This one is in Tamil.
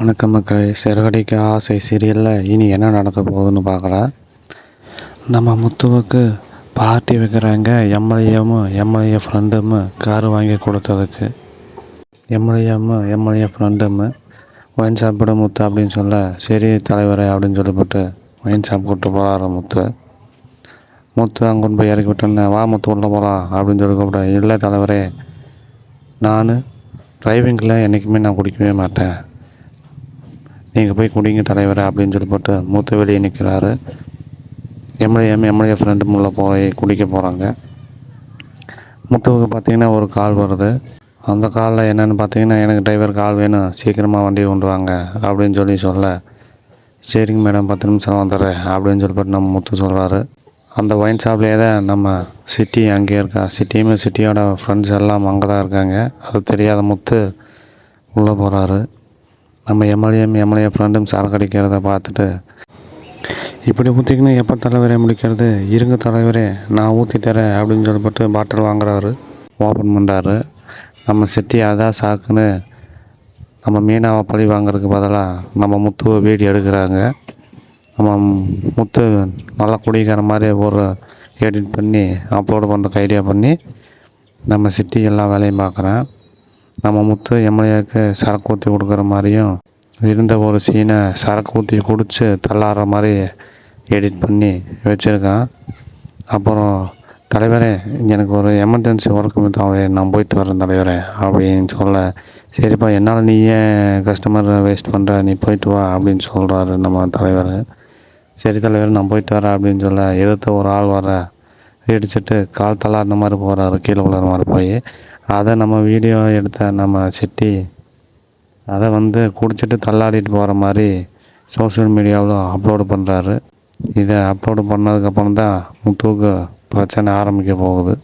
வணக்கம் மக்களே. சிறகடிக்க ஆசை சீரியலில் இனி என்ன நடக்க போகுதுன்னு பார்க்கலாம் நம்ம முத்துவுக்கு பார்ட்டி வைக்கிறாங்க எம்எல்ஏவும் எம்எல்ஏ ஃப்ரெண்டும் கார் வாங்கி கொடுத்ததுக்கு. எம்எல்ஏவும் எம்எல்ஏ ஃப்ரெண்டும் ஒயின் சாப்பிட முத்து அப்படின்னு சொல்ல சரி தலைவரே அப்படின்னு சொல்லிவிட்டு ஒயின் ஷாப் கூப்பிட்டு போகிறாரு முத்து. முத்து அங்கே கொண்டு போய் இறக்கி விட்டோன்னே வா முத்து உள்ளே போகலாம் அப்படின்னு சொல்லி கூப்பிட இல்லை தலைவரே நான் டிரைவிங்கில் என்றைக்குமே நான் குடிக்கவே மாட்டேன். நீங்கள் போய் குடிங்க தலைவர் அப்படின்னு சொல்லி போட்டு மூத்த வெளியே நிற்கிறாரு எம்எல்ஏ எம்எல்ஏ ஃப்ரெண்டும் உள்ள போய் குடிக்க போகிறாங்க முத்துவுக்கு பார்த்தீங்கன்னா ஒரு கால் வருது. அந்த காலில் என்னென்னு பார்த்தீங்கன்னா எனக்கு டிரைவர் கால் வேணும். சீக்கிரமாக வண்டி கொண்டு வாங்க அப்படின்னு சொல்லி சொல்ல சரிங்க மேடம் பத்து நிமிஷம் வந்துடுறேன். அப்படின்னு சொல்லிட்டு நம்ம முத்து சொல்கிறாரு அந்த ஒயின் ஷாப்லேயே தான் நம்ம சிட்டி அங்கேயே இருக்கா? சிட்டியுமே சிட்டியோட ஃப்ரெண்ட்ஸ் எல்லாம் அங்கே தான் இருக்காங்க. அது தெரியாத முத்து உள்ளே போகிறாரு நம்ம எம்எல்ஏம் எம்எல்ஏ ஃப்ரெண்டும் சரக்கு அடிக்கிறத பார்த்துட்டு இப்படி ஊற்றிக்கின்னு எப்போ தலைவரே முடிக்கிறது? இருங்க தலைவரே நான் ஊற்றி தரேன் அப்படின்னு சொல்லிப்பட்டு பாட்டில் வாங்குறாரு. ஓப்பன் பண்ணுறாரு நம்ம செட்டி அதான் சாக்குன்னு நம்ம மீனாவை பழி வாங்குறதுக்கு பதிலாக நம்ம முத்துவை வீடி எடுக்கிறாங்க. நம்ம முத்து நல்லா குடிக்கிற மாதிரி ஒரு எடிட் பண்ணி அப்லோடு பண்ணுறதுக்கு ஐடியா பண்ணி நம்ம சிட்டி எல்லா வேலையும் பார்க்குறேன். நம்ம முத்து எம்எல்ஏக்கு சரக்கு ஊற்றி கொடுக்குற மாதிரியும் இருந்த ஒரு சீனை சரக்கு ஊற்றி குடித்து தள்ளாடுற மாதிரி எடிட் பண்ணி வச்சுருக்கான். அப்புறம் தலைவரே எனக்கு ஒரு எமர்ஜென்சி ஒர்க்கு தேவை நான் போயிட்டு வரேன் தலைவரே அப்படின்னு சொல்ல சரிப்பா என்னால் நீ ஏன் கஸ்டமர் வேஸ்ட் பண்ணுற நீ போயிட்டு வா அப்படின்னு சொல்கிறாரு நம்ம தலைவர். சரி தலைவர் நான் போயிட்டு வரேன் அப்படின்னு சொல்ல எதிர்த்து ஒரு ஆள் வர இடிச்சிட்டு கால் தள்ளாடின மாதிரி போகிறாரு கீழே விழுற மாதிரி போய் அதை நம்ம வீடியோ எடுத்த நம்ம சிட்டி அதை வந்து குடிச்சிட்டு தள்ளாடிட்டு போகிற மாதிரி சோஷியல் மீடியாவில் அப்லோடு பண்ணுறாரு இதை அப்லோடு பண்ணதுக்கப்புறம் தான் முத்துவுக்கு பிரச்சனை ஆரம்பிக்க போகுது.